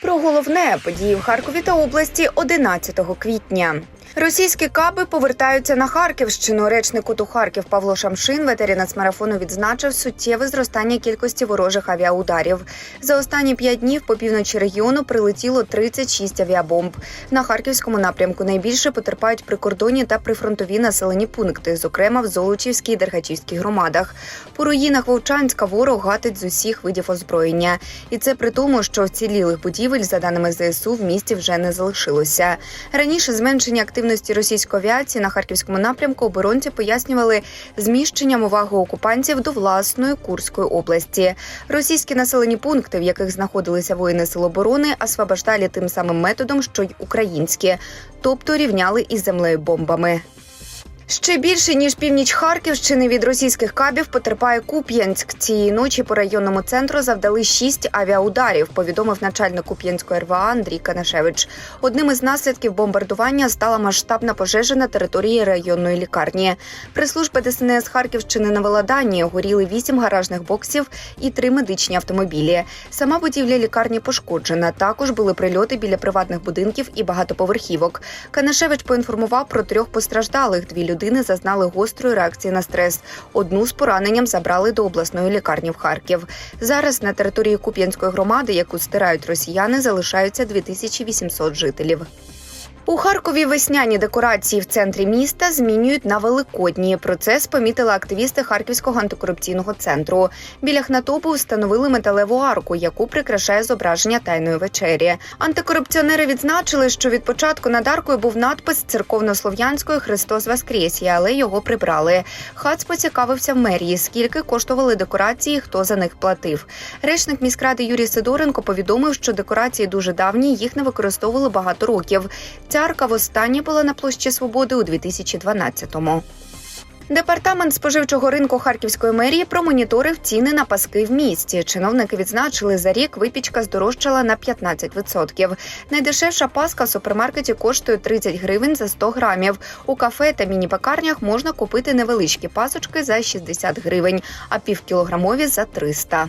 Про головне події в Харкові та області 11 квітня. Російські каби повертаються на Харківщину. Речник ОТУ Харків Павло Шамшин, ветері нацмарафону, відзначив суттєве зростання кількості ворожих авіаударів. За останні п'ять днів по півночі регіону прилетіло 36 авіабомб. На харківському напрямку найбільше потерпають прикордонні та прифронтові населені пункти, зокрема в Золочівській і Дергачівській громадах. По руїнах Вовчанська ворог гатить з усіх видів озброєння. І це при тому, що вцілілих будівель, за даними ЗСУ, в місті вже не залишилося. Раніше зменшення активності російської авіації на харківському напрямку оборонці пояснювали зміщенням уваги окупантів до власної Курської області. Російські населені пункти, в яких знаходилися воїни Сил оборони, освобождали тим самим методом, що й українські, тобто рівняли із землею бомбами. Ще більше ніж північ Харківщини від російських кабів потерпає Куп'янськ. Цієї ночі по районному центру завдали шість авіаударів. Повідомив начальник Куп'янської РВА Андрій Канашевич. Одним із наслідків бомбардування стала масштабна пожежа на території районної лікарні. Прес-служба ДСНС Харківщини навела дані. Горіли вісім гаражних боксів і три медичні автомобілі. Сама будівля лікарні пошкоджена. Також були прильоти біля приватних будинків і багатоповерхівок. Канашевич поінформував про трьох постраждалих. Дві людини зазнали гострої реакції на стрес. Одну з пораненням забрали до обласної лікарні в Харків. Зараз на території Куп'янської громади, яку стирають росіяни, залишаються 2800 жителів. У Харкові весняні декорації в центрі міста змінюють на великодні. Процес помітили активісти Харківського антикорупційного центру. Біля хнатопу встановили металеву арку, яку прикрашає зображення тайної вечері. Антикорупціонери відзначили, що від початку над аркою був надпис церковнослов'янської Христос Воскресє, але його прибрали. Хац поцікавився в мерії, скільки коштували декорації, хто за них платив. Речник міськради Юрій Сидоренко повідомив, що декорації дуже давні, їх не використовували багато років. Ця арка востаннє була на площі Свободи у 2012-му. Департамент споживчого ринку Харківської мерії промоніторив ціни на паски в місті. Чиновники відзначили, за рік випічка здорожчала на 15%. Найдешевша паска в супермаркеті коштує 30 гривень за 100 грамів. У кафе та міні-пекарнях можна купити невеличкі пасочки за 60 гривень, а півкілограмові за 300.